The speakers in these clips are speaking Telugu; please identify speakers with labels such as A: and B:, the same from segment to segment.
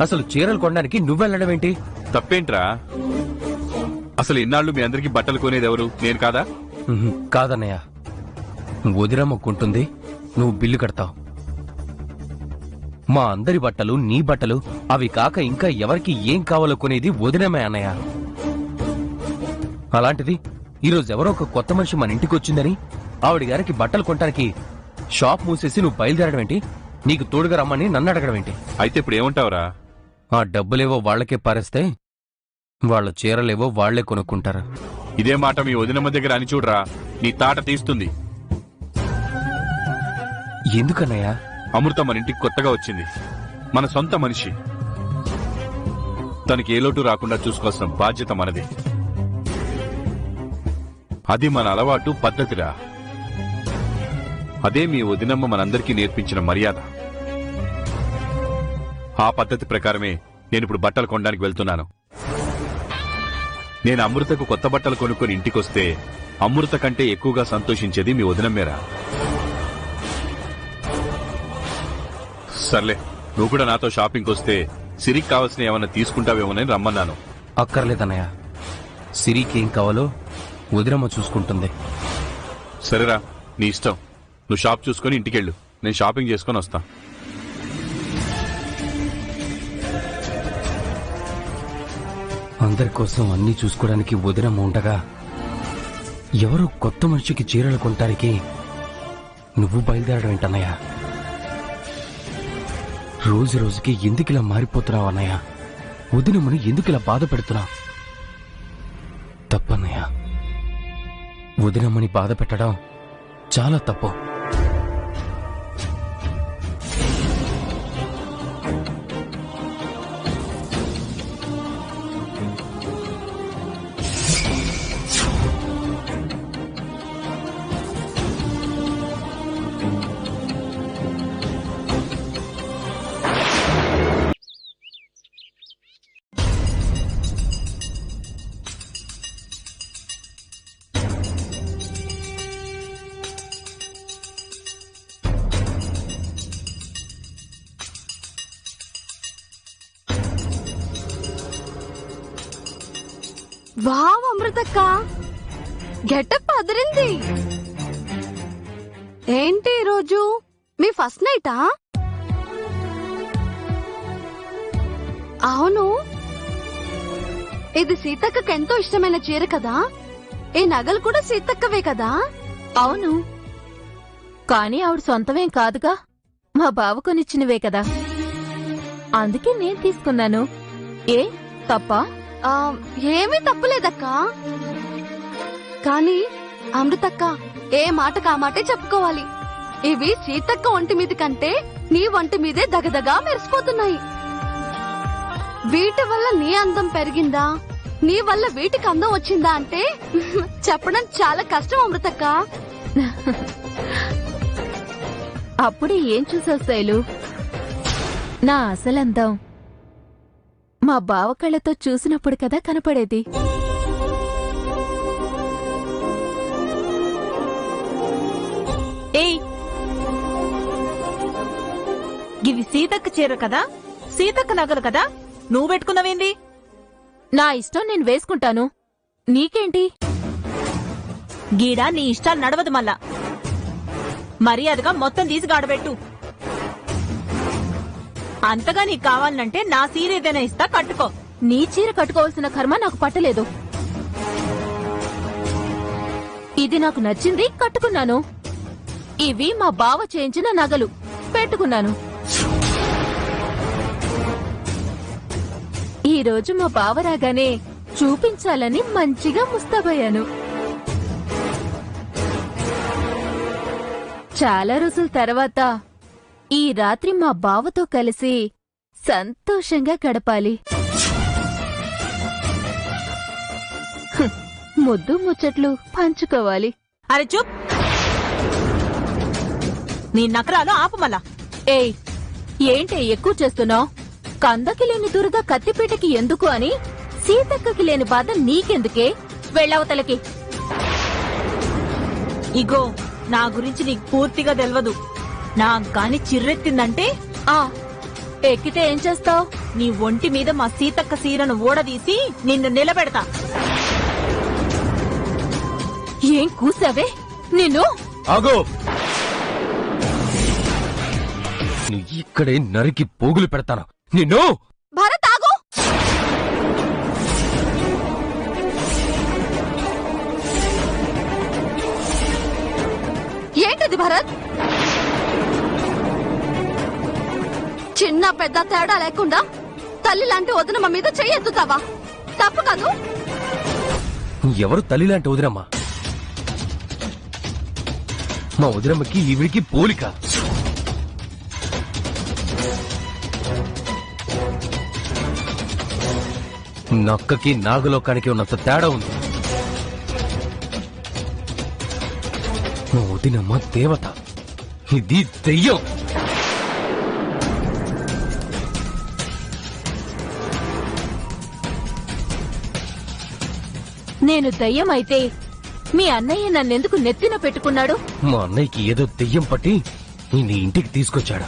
A: అసలు చీరలు కొనడానికి నువ్వెళ్ళడం ఏంటి
B: తప్పేంట్రా? అసలు ఇన్నాళ్ళు మీ అందరికి బట్టలు కొనేది ఎవరు? నేను కాదా?
A: కాదన్నయ్య. వదిరమ్మ కొంటుంది నువ్వు బిల్లు కడతావు. మా అందరి బట్టలు నీ బట్టలు అవి కాక ఇంకా ఎవరికి ఏం కావాలో కొనేది వదినమే అన్నయ్య. అలాంటిది ఈరోజు ఎవరో ఒక కొత్త మనిషి మన ఇంటికి వచ్చిందని ఆవిడ గారికి బట్టలు కొనడానికి షాప్ మూసేసి నువ్వు బయలుదేరడం ఏంటి నీకు తోడుగా రమ్మని నన్ను అడగడం ఏంటి
B: అయితే ఇప్పుడు ఏమంటావురా?
A: ఆ డబ్బులేవో వాళ్ళకే పారేస్తే వాళ్ళ చీరలేవో వాళ్ళే కొనుక్కుంటారు.
B: ఇదే మాట మీ వదినమ్మ దగ్గర అని చూడరా నీ తాట తీస్తుంది.
A: ఎందుకన్నయ్యా?
B: అమృత మన ఇంటికి కొత్తగా వచ్చింది. మన సొంత మనిషి. తనకి ఏ లోటు రాకుండా చూసుకోవాల్సిన బాధ్యత మనది. అది మన అలవాటు పద్ధతిరా. అదే మీ వదినమ్మ మనందరికీ నేర్పించిన మర్యాద. ఆ పద్ధతి ప్రకారమే నేను ఇప్పుడు బట్టలు కొనడానికి వెళ్తున్నాను. నేను అమృతకు కొత్త బట్టలు కొనుక్కొని ఇంటికొస్తే అమృత కంటే ఎక్కువగా సంతోషించేది మీ వదినమ్మేరా సర్లే నువ్వు కూడా నాతో షాపింగ్కి వస్తే సిరికి కావాల్సిన ఏమన్నా తీసుకుంటావేమోనని రమ్మన్నాను.
A: అక్కర్లేదన్నయ్య. సిరికి ఏం కావాలో వదిరమ్మ చూసుకుంటుంది.
B: సరేరా నీ ఇష్టం. నువ్వు షాప్ చూసుకొని ఇంటికెళ్ళు. నేను షాపింగ్ చేసుకొని వస్తా.
A: అందరి కోసం అన్ని చూసుకోవడానికి వదిరమ్మ ఉండగా ఎవరో కొత్త మనిషికి చీరలు కొనటానికి నువ్వు బయలుదేరడం ఏంటన్నయ్య? రోజు రోజుకి ఎందుకు ఇలా మారిపోతున్నావు అన్నయ్య? ఎందుకు ఇలా బాధ పెడుతున్నావు తప్పన్నయ్య. వదినమ్మని బాధ పెట్టడం చాలా తప్పు.
C: అమృతక్క? గెటప్ అదిరింది. ఏంటి ఈరోజు? మీ ఫస్ట్ నైటా? అవును. ఇది సీతక్కకి ఎంతో ఇష్టమైన చీర కదా? ఈ నగలు కూడా సీతక్కవే కదా?
D: అవును. కానీ ఆవిడ సొంతమేం కాదుగా? మా బావ కొనిచ్చినవే కదా. అందుకే నేను తీసుకున్నాను. ఏ తప్పా?
C: ఏమీ తప్పులేదక్క. కానీ అమృతక్క ఏ మాటకు ఆ మాటే చెప్పుకోవాలి. ఇవి సీతక్క ఒంటి మీద కంటే నీ ఒంటి మీదే దగదగా మెరిసిపోతున్నాయి. వీటి వల్ల నీ అందం పెరిగిందా? నీ వల్ల వీటికి అందం వచ్చిందా అంటే చెప్పడం చాలా కష్టం అమృతక్క.
D: అప్పుడే ఏం చూసావు శైలు? నా అసలందం మా బావ కళ్ళతో చూసినప్పుడు కదా కనపడేది.
E: ఏయ్! గివి సీతక్క చీర కదా? సీతక్క నగలు కదా? నువ్వు పెట్టుకున్నవేంది?
D: నా ఇష్టం నేను వేసుకుంటాను. నీకేంటి?
E: గీడ నీ ఇష్టాలు నడవదు మళ్ళా. మర్యాదగా మొత్తం తీసి గాడబెట్టు. అంతగా నీకు కావాలంటే నా సీర ఏదైనా ఇస్తా కట్టుకో.
D: నీ చీర కట్టుకోవాల్సిన కర్మ నాకు పట్టలేదు. ఇది నాకు నచ్చింది కట్టుకున్నాను. ఇవి మా బావ చేయించిన నగలు పెట్టుకున్నాను. ఈ రోజు మా బావ రాగానే చూపించాలని మంచిగా ముస్తాబయ్యాను. చాలా రోజుల తర్వాత ఈ రాత్రి మా బావతో కలిసి సంతోషంగా గడపాలి. ముద్దు ముచ్చట్లు పంచుకోవాలి.
E: అరే చూప్. నీ నకరాలు ఆపు మళ్ళా.
D: ఏయ్ ఏంటే ఎక్కువ చేస్తున్నావు? కందకి లేని దురద కత్తిపీటకి ఎందుకు అని? సీతక్కకి లేని బాధ నీకెందుకే? వెళ్ళవతలకి
E: ఇగో నా గురించి నీకు పూర్తిగా తెలియదు నా గాని చిర్రెత్తిందంటే
D: ఆ ఎక్కితే ఏం చేస్తావ్?
E: నీ ఒంటి మీద మా సీతక్క సీరను ఊడదీసి నిన్ను నిలబెడతా.
D: ఏం కూసావే? నిన్ను?
A: ఆగో! నువ్వు ఇక్కడే నరికి పోగులు పెడతాను. నిన్ను?
C: భరత్ ఆగు! ఏంటది భరత్? చిన్న పెద్ద తేడా లేకుండా తల్లి లాంటి వదినమ్మ మీద చెయ్యెత్తుతావా తప్పు కాదు.
A: ఎవరు తల్లి లాంటి వదినమ్మ? మా వదినమ్మకి ఈవిడికి పోలిక. నక్కకి నాగలోకానికి ఉన్నంత తేడా ఉంది. మా వదినమ్మ దేవత. ఇది దెయ్యం.
D: నేను దయ్యమైతే మీ అన్నయ్య నన్నెందుకు నెత్తిన పెట్టుకున్నాడు?
A: మా అన్నయ్యకి ఏదో దెయ్యం పట్టి నీ ఇంటికి తీసుకొచ్చాడు?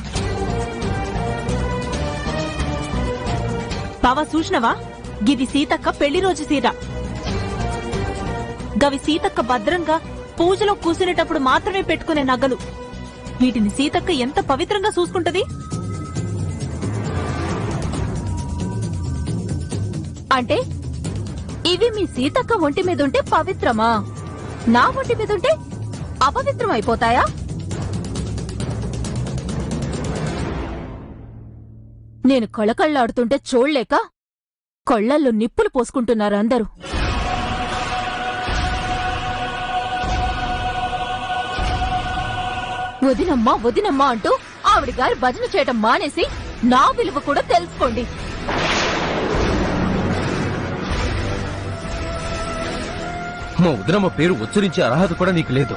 E: బావా చూసినవా? గిది సీతక్క పెళ్ళి రోజు సీర గవి సీతక్క భద్రంగా పూజలో కూసినేటప్పుడు మాత్రమే పెట్టుకునే నగలు. వీటిని సీతక్క ఎంత పవిత్రంగా చూసుకుంటది?
D: అంటే ఇవి మీ సీతక్క ఒంటి మీద ఉంటే పవిత్రమా? నా ఒంటి మీద ఉంటే అపవిత్రం అయిపోతాయా నేను కళకళ్ళాడుతుంటే చూడలేక కళ్ళల్లో నిప్పులు పోసుకుంటున్నారు అందరూ. వదినమ్మా వదినమ్మా అంటూ ఆవిడ గారి భజన చేయటం మానేసి నా విలువ కూడా తెలుసుకోండి.
A: మా వదినమ్మ పేరు ఉచ్చరించే అర్హత కూడా నీకు లేదు.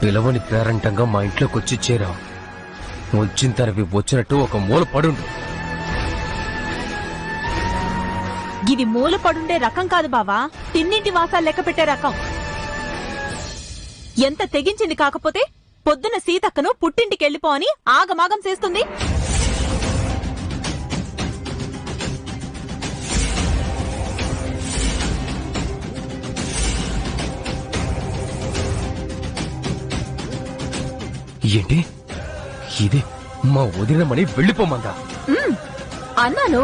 A: పిలవని పేరంటంగా మా ఇంట్లోకి వచ్చి చేరావు వచ్చిన తరవి వచ్చినట్టు ఒక మూల పడుండు.
E: ఇది మూల పడుండే రకం కాదు బావా. తిన్నింటి వాసాలు లెక్క పెట్టే రకం. ఎంత తెగించింది కాకపోతే పొద్దున సీతక్కను పుట్టింటికెళ్ళిపో అని ఆగమాగం చేస్తుంది.
A: ఏంటి? ఇది మా వదినమ్మని వెళ్ళిపోమందా.
D: అన్నాను.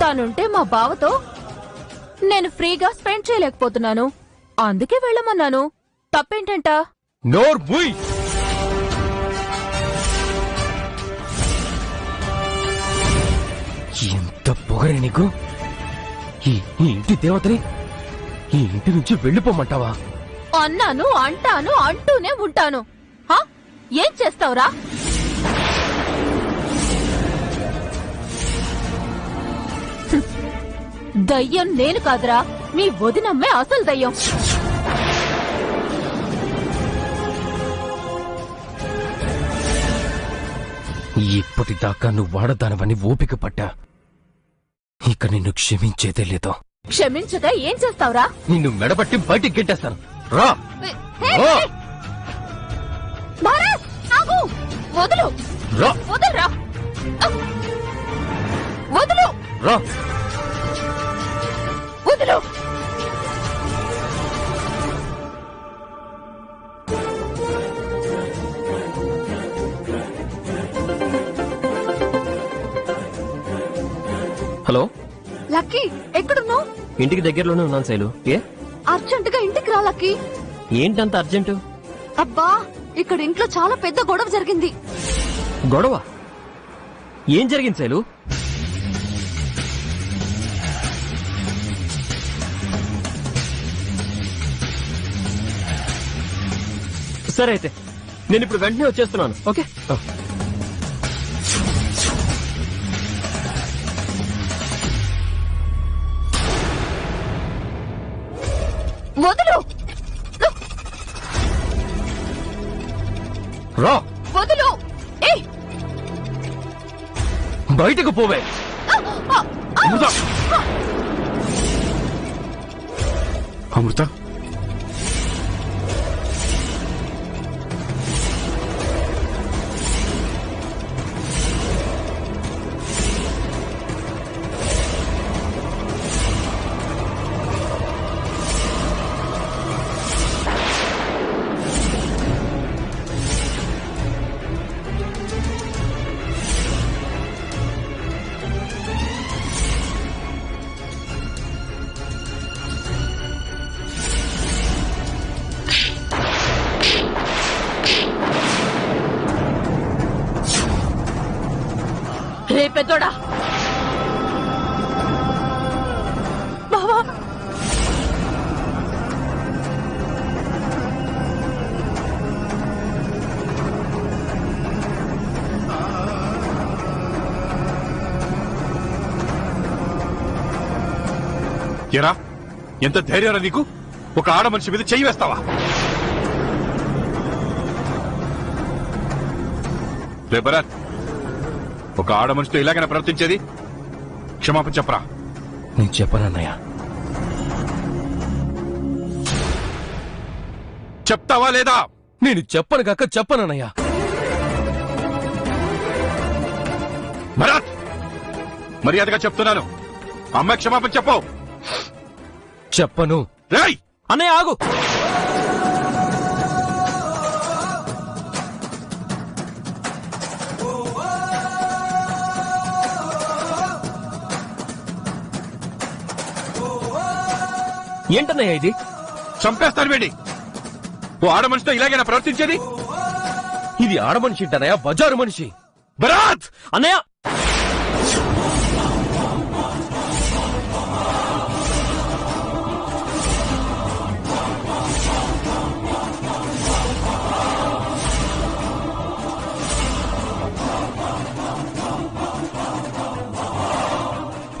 D: తనుంటే మా బావతో నేను ఫ్రీగా స్పెండ్ చేయలేకపోతున్నాను. అందుకే వెళ్ళమన్నాను. తప్పేంటంట?
A: నోర్ ముయ్! ఎంత పొగరే నీకు? ఈ ఈ ఇంటి దేవతని ఈ ఇంటి నుంచి వెళ్ళిపోమంటావా?
D: అన్నాను అంటాను అంటూనే ఉంటాను? ఏం చేస్తావురా. దయ్యం నేను కాదురా. మీ వదినమ్మే అసలు దయ్యం.
A: ఇప్పటిదాకా నువ్వు వాడదానవని ఓపిక పట్టా. ఇక నిన్ను క్షమించేదే లేదో.
D: క్షమించక ఏం చేస్తావురా?
A: నిన్ను మెడబట్టి బయటికి గెంటేస్తాను రా.
D: వదులు.
A: రా.
D: వదలరా వదులు.
A: రా.
D: వదులు.
A: హలో.
C: లక్కీ ఎక్కడున్నావు?
A: ఇంటికి దగ్గరలోనే ఉన్నాను శైలు. ఏ?
C: అర్జెంట్గా ఇంటికి రా లక్కీ.
A: ఏంటంత అర్జెంటు?
C: అబ్బా ఇక్కడ ఇంట్లో చాలా పెద్ద గొడవ జరిగింది.
A: గొడవ? ఏం జరిగింది శైలు? సరే అయితే నేను ఇప్పుడు వెంటనే వచ్చేస్తున్నాను. ఓకే? బయటకు పోవే అమృత
B: అమృత
D: రే పెద్దోడా.
E: బావా.
B: ఎరా ఎంత ధైర్యం నీకు? ఒక ఆడ మనిషి మీద చెయ్యి వేస్తావా? రే భరత్ ఒక ఆడ మనిషితో ఇలాగైనా ప్రవర్తించేది? క్షమాపణ చెప్పరా?
A: నేను చెప్పనన్నయ్య
B: చెప్తావా లేదా?
A: నేను చెప్పను కాక చెప్పనన్నయ్య
B: మర్యాదగా చెప్తున్నాను. అమ్మాయి క్షమాపణ చెప్పు.
A: చెప్పను.
B: రేయ్!
A: అన్నయ్య ఆగు! ఏంటన్నయ్య ఇది?
B: చంపేస్తాను వేడి ఓ ఆడ మనిషితో ఇలాగైనా ప్రవర్తించేది?
A: ఇది ఆడ మనిషి అంటన్నయ్య బజారు మనిషి.
B: భరత్!
A: అన్నయ్య!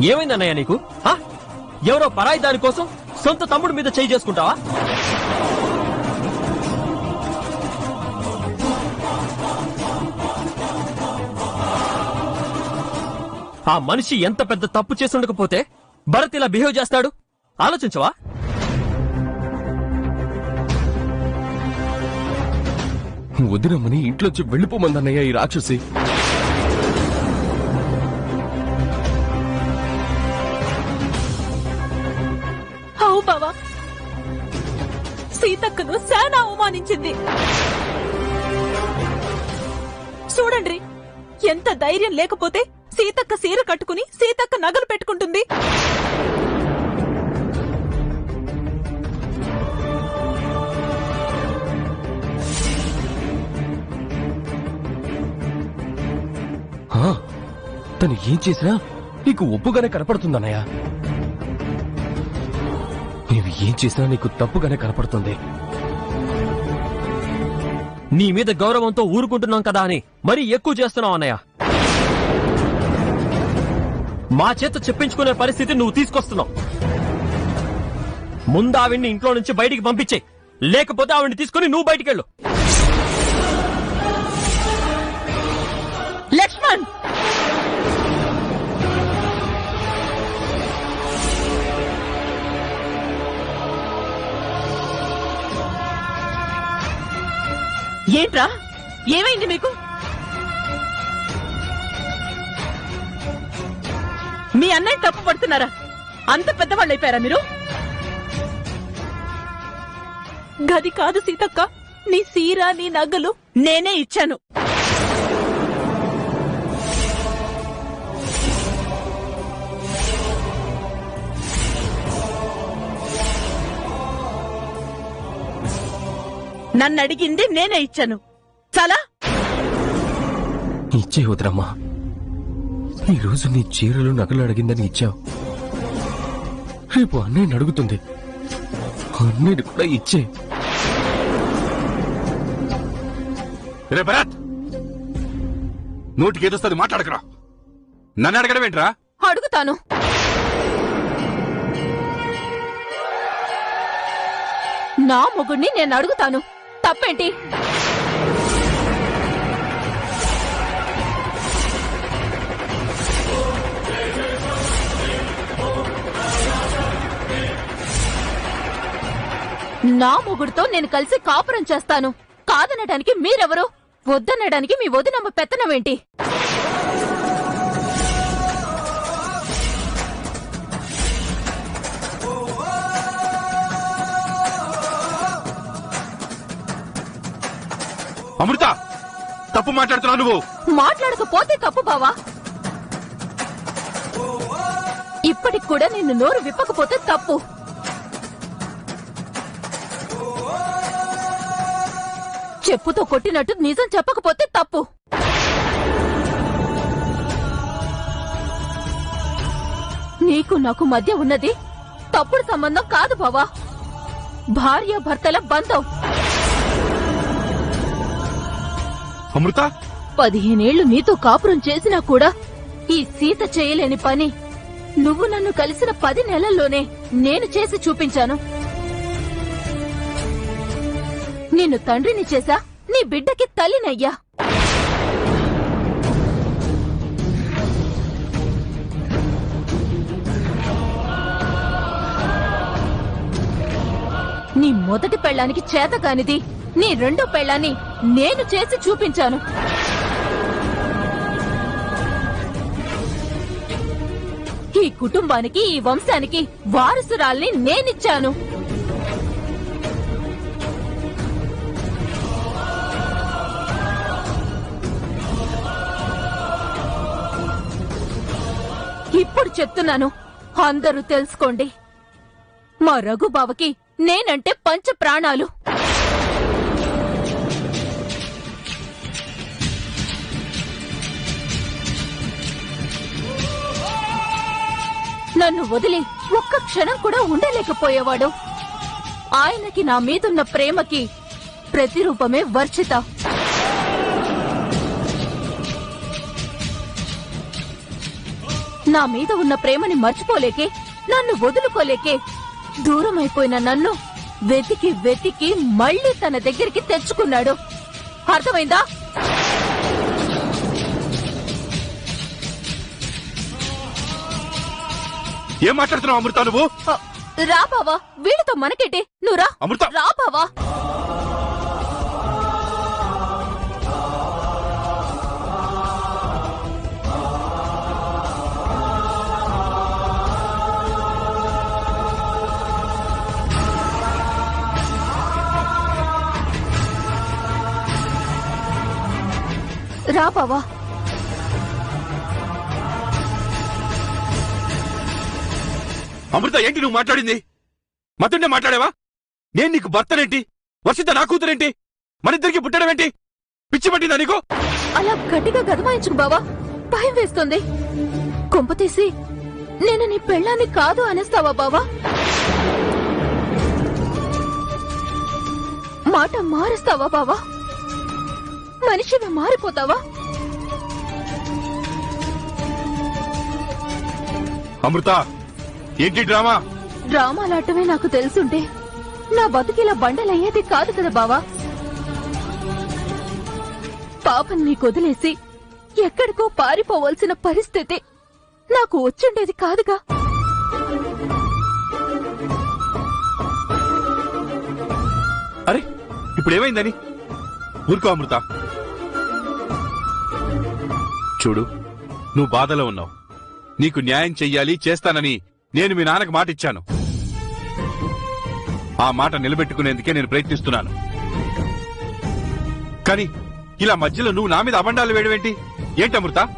A: ఏమైంది అన్నయ్య నీకు? ఎవరో పరాయి దాని కోసం సొంత తమ్ముడు మీద చేయి చేసుకుంటావా? ఆ మనిషి ఎంత పెద్ద తప్పు చేసి ఉండకపోతే భరత్ ఇలా బిహేవ్ చేస్తాడు? ఆలోచించవా? వదినమ్మని ఇంట్లోంచి వెళ్ళిపోమందన్నయ్య ఈ రాక్షసి.
E: సీతక్కను సేన అవమానించింది. చూడండి ఎంత ధైర్యం లేకపోతే సీతక్క సీర కట్టుకుని సీతక్క నగలు పెట్టుకుంటుంది.
A: తను ఏం చేసినా నీకు ఒప్పుగానే కనపడుతుందన్నయ్యా. నీవు ఏం చేసినా నీకు తప్పుగానే కనపడుతుంది. నీ మీద గౌరవంతో ఊరుకుంటున్నాం కదా అని మరీ ఎక్కువ చేస్తున్నావు అన్నయ్య. మా చేత చెప్పించుకునే పరిస్థితి నువ్వు తీసుకొస్తున్నావు. ముందు ఆవిడ్ని ఇంట్లో నుంచి బయటికి పంపించే లేకపోతే ఆవిడ్ని తీసుకుని నువ్వు బయటికెళ్ళు
D: వెళ్ళు. ఏంట్రా? ఏమైంది మీకు? మీ అన్నయ్య తప్పు పడుతున్నారా? అంత పెద్దవాళ్ళు అయిపోయారా మీరు?
E: గది కాదు సీతక్క నీ సీరా నీ నగలు
D: నేనే ఇచ్చాను. నన్ను అడిగింది నేనే ఇచ్చాను. చాలా?
A: ఇచ్చే వదిరమ్మా. ఈ రోజు నీ చీరలు నగలు అడిగిందని ఇచ్చావు. రేపు అన్నయ్యని అడుగుతుంది. అన్నయ్యని కూడా ఇచ్చే.
B: రే భరత్! నోటికి ఏదొస్తుంది మాట్లాడకరా. నన్ను అడగడం ఏంట్రా?
D: అడుగుతాను. నా మొగుడిని నేను అడుగుతాను. తప్పేంటి? నా మొగుడుతో నేను కలిసి కాపురం చేస్తాను. కాదనడానికి మీరెవరు? వద్దనడానికి మీ వదినమ్మ పెత్తనమేంటి?
B: అమృత తప్పు మాట్లాడుతున్నావు నువ్వు.
D: మాట్లాడకపోతే తప్పు బావా. ఇప్పటికి కూడా నిన్ను నోరు విప్పకపోతే తప్పు. చెప్పుతో కొట్టినట్టు నిజం చెప్పకపోతే తప్పు. నీకు నాకు మధ్య ఉన్నది తప్పుడు సంబంధం కాదు బావా. భార్య భర్తల బంధం.
B: అమృత?
D: పదిహేనేళ్ళు నీతో కాపురం చేసినా కూడా ఈ సీత చేయలేని పని. నువ్వు నన్ను కలిసిన పది నెలల్లోనే నేను చేసి చూపించాను. నిన్ను తండ్రిని చేశా నీ బిడ్డకి తల్లినయ్యా. నీ మొదటి పెళ్ళానికి చేత కానిది నీ రెండో పెళ్ళాన్ని నేను చేసి చూపించాను. ఈ కుటుంబానికి ఈ వంశానికి వారసురాల్ని నేనిచ్చాను. ఇప్పుడు చెప్తున్నాను అందరూ తెలుసుకోండి. మా రఘుబావకి నేనంటే పంచ ప్రాణాలు నన్ను వదిలి ఒక్క క్షణం కూడా ఉండలేకపోయేవాడు. ఆయనకి నా మీదున్న ప్రేమకి ప్రతిరూపమే వర్షిత నా మీద ఉన్న ప్రేమని మర్చిపోలేకే నన్ను వదులుకోలేకే దూరమైపోయిన నన్ను వెతికి వెతికి మళ్ళీ తన దగ్గరికి తెచ్చుకున్నాడు. అర్థమైందా?
B: ఏం మాట్లాడుతున్నావు అమృత నువ్వు?
D: రా బావా వీడితో మనకేటి? నువ్వు రా.
B: అమృత!
D: రా బావా. రా బావా.
B: అమృత ఏంటి నువ్వు మాట్లాడింది? మతుండే మాట్లాడావా? నేను నీకు భర్తనేంటి? వర్షిత నా కూతురేంటి? మనిద్దరికి పుట్టడం ఏంటి? పిచ్చి పట్టిందా నీకు?
D: అలా గట్టిగా గదమాయించుకు బావా. భయం వేస్తుంది. కొంప తీసి నేను నీ పెళ్ళాన్ని కాదు అనేస్తావా బావా? మాట మారుస్తావా బావా? మనిషివి మారిపోతావా?
B: అమృత! ఏంటి డ్రామా?
D: డ్రామాలాటమే నాకు తెలుసుంటే నా బతుకిలా బండలయ్యేది కాదు కదా బావా. పాపం నీకు వదిలేసి ఎక్కడికో పారిపోవలసిన పరిస్థితి నాకు వచ్చుండేది కాదుగా.
B: అరే ఇప్పుడు ఏమైందని ఊరుకో అమృత. చూడు నువ్వు బాధలో ఉన్నావు. నీకు న్యాయం చెయ్యాలి చేస్తానని నేను మీ నాన్నకు మాట ఇచ్చాను. ఆ మాట నిలబెట్టుకునేందుకే నేను ప్రయత్నిస్తున్నాను. కానీ ఇలా మధ్యలో నువ్వు నా మీద అబండాలు వేయడమేంటి ఏంటి? అమృత?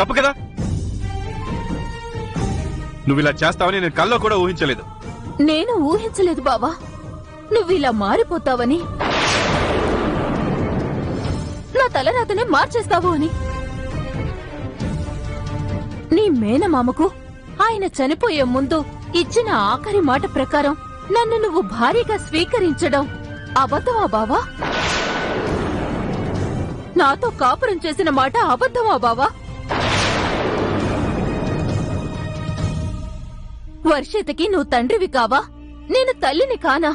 B: తప్పు కదా? నువ్వు ఇలా చేస్తావని నేను కల్లో కూడా ఊహించలేదు.
D: నేను ఊహించలేదు బావా. ఇలా మారిపోతావని. నా తలరాతనే మార్చేస్తావు అని. నీ మేనమామకు ఆయన చనిపోయే ముందు ఇచ్చిన ఆఖరి మాట ప్రకారం నన్ను నువ్వు భారీగా స్వీకరించడం. అబద్ధమా బావా? నాతో కాపురం చేసిన మాట అబద్ధమా బావా? వర్షితకి నువ్వు తండ్రివి కావా? నేను తల్లిని కానా?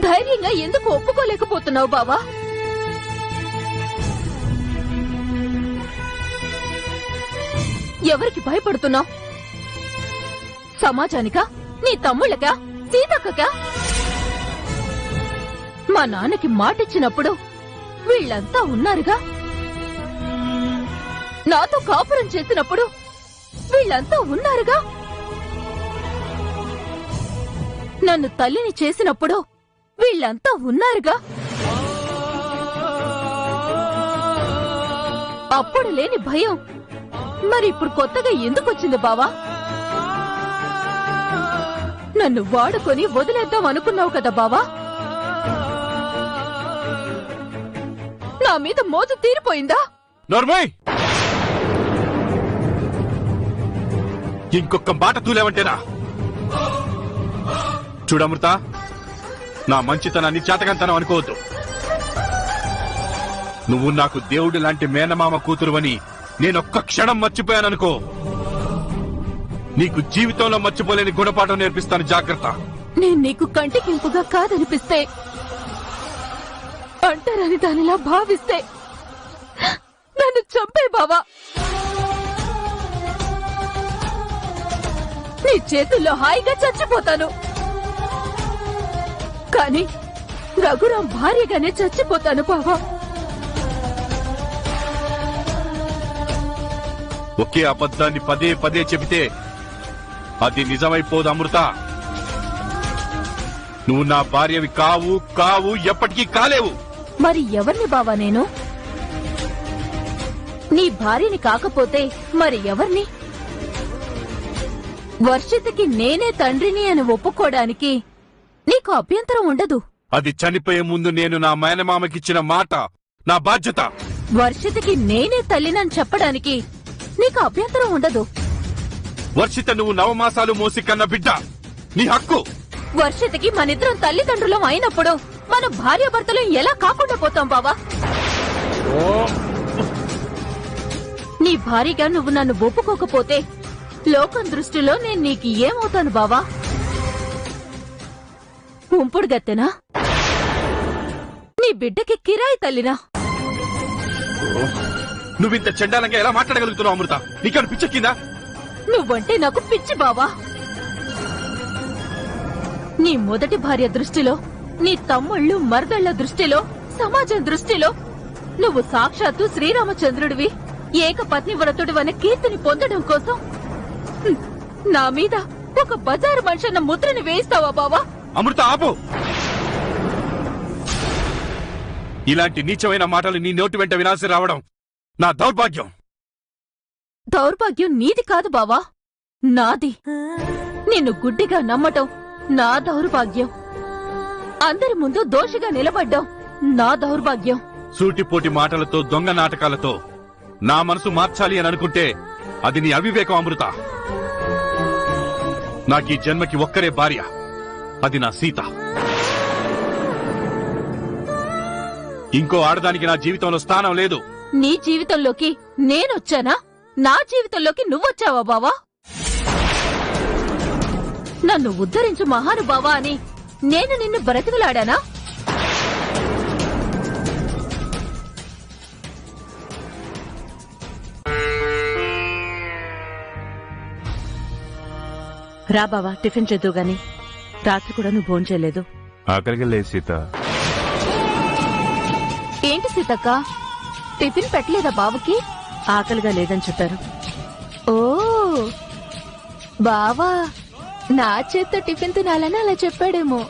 D: ధైర్యంగా ఎందుకు ఒప్పుకోలేకపోతున్నావు బావా? ఎవరికి భయపడుతున్నావు సమాజానికా? నీ తమ్ముళ్ళకా? సీతక్కకా? మా నాన్నకి మాటిచ్చినప్పుడు వీళ్ళంతా ఉన్నారుగా? నాతో కాపురం చేసినప్పుడు వీళ్ళంతా ఉన్నారుగా? నన్ను తల్లిని చేసినప్పుడు వీళ్ళంతా ఉన్నారుగా? అప్పుడు లేని భయం మరి ఇప్పుడు కొత్తగా ఎందుకు వచ్చింది బావా? నన్ను వాడుకొని వదిలేద్దాం అనుకున్నావు కదా బావా? నా మీద మోజు తీరిపోయిందా?
B: నోర్మయ్! ఇంకొక మాట తూలేవంటేనా? చూడమృత నా మంచితనాన్ని చేతకంతనం అనుకోవద్దు. నువ్వు నాకు దేవుడు లాంటి మేనమామ కూతురువని నేనొక్క క్షణం మర్చిపోయాననుకో. నీకు జీవితంలో మర్చిపోలేని గుణపాఠం నేర్పిస్తాను జాగ్రత్త.
D: నేను నీకు కంటికింపుగా కాదనిపిస్తే అంటారని దానిలా భావిస్తే నన్ను చంపే బావా. నీ చేతుల్లో హాయిగా చచ్చిపోతాను. కానీ రఘురాం భార్యగానే చచ్చిపోతాను బావా.
B: ఒకే అబద్ధాన్ని పదే పదే చెబితే అది నిజమైపోదు అమృత. నువ్వు నా భార్యవి కావు కావు ఎప్పటికీ కాలేవు.
D: మరి ఎవరిని బావా నేను? నీ భార్యని కాకపోతే మరి ఎవరిని? వర్షితకి నేనే తండ్రిని అని ఒప్పుకోవడానికి నీకు అభ్యంతరం ఉండదు.
B: అది చనిపోయే ముందు నేను నా మేనమామకిచ్చిన మాట నా బాధ్యత.
D: వర్షితకి నేనే తల్లినని చెప్పడానికి నీకు అభ్యంతరం ఉండదు.
B: వర్షిత నువ్వు నవమాసాలు మోసి కన్న బిడ్డ. నీ హక్కు.
D: వర్షితకి మనిద్దరం తల్లిదండ్రులం అయినప్పుడు మన భార్యాభర్తలు ఎలా కాకుండా పోతాం బావా? నీ భార్యగా నువ్వు నన్ను ఒప్పుకోకపోతే లోకం దృష్టిలో నేను నీకు ఏమవుతాను బావా? ఉంపుడు గత్తెనా? నీ బిడ్డకి కిరాయి తల్లినా?
B: నువ్వింత చెండాలంగా ఎలా మాట్లాడగలుగుతున్నావు అమృత? నీకని పిచ్చెక్కిందా
D: నువ్వంటే నాకు పిచ్చి బావా. నీ మొదటి భార్య దృష్టిలో నీ తమ్ముళ్ళు మరదళ్ళ దృష్టిలో సమాజం దృష్టిలో నువ్వు సాక్షాత్తు శ్రీరామచంద్రుడివి. ఏకపత్ని వ్రతుడివనే కీర్తిని పొందడం కోసం. నా మీద ఒక బజారు మనిషన్న ముద్రని వేయిస్తావా బావా?
B: అమృత ఆపు! ఇలాంటి నీచమైన మాటలు నీ నోటి వెంట వినాల్సి రావడం నా దౌర్భాగ్యం.
D: దౌర్భాగ్యం నీది కాదు బావా. నాది. నిన్ను గుడ్డిగా నమ్మటం నా దౌర్భాగ్యం. అందరి ముందు దోషిగా నిలబడ్డం నా దౌర్భాగ్యం.
B: సూటిపోటి మాటలతో దొంగ నాటకాలతో నా మనసు మార్చాలి అని అనుకుంటే అది నీ అవివేకం అమృత. నాకీ జన్మకి ఒక్కరే భార్య. అది నా సీత. ఇంకో ఆడదానికి నా జీవితంలో స్థానం లేదు.
D: నీ జీవితంలోకి నేనొచ్చానా? నా జీవితంలోకి నువ్వొచ్చావా బావా? నన్ను ఉద్ధరించు మహానుభావా అని నేను నిన్ను బ్రతిమలాడానా?
E: రా బావా టిఫిన్ చేద్దు గాని. రాత్రి కూడా నువ్వు భోంచేయలేదు
B: ఆకలిగా లేదు సీత.
D: ఏంటి సీతక్క? టిఫిన్ పెట్టలేదా బావకి?
E: ఆకలిగా లేదని చెప్పారు.
D: ఓ బావా నా చేత్తో టిఫిన్ తినాలని అలా చెప్పాడేమో.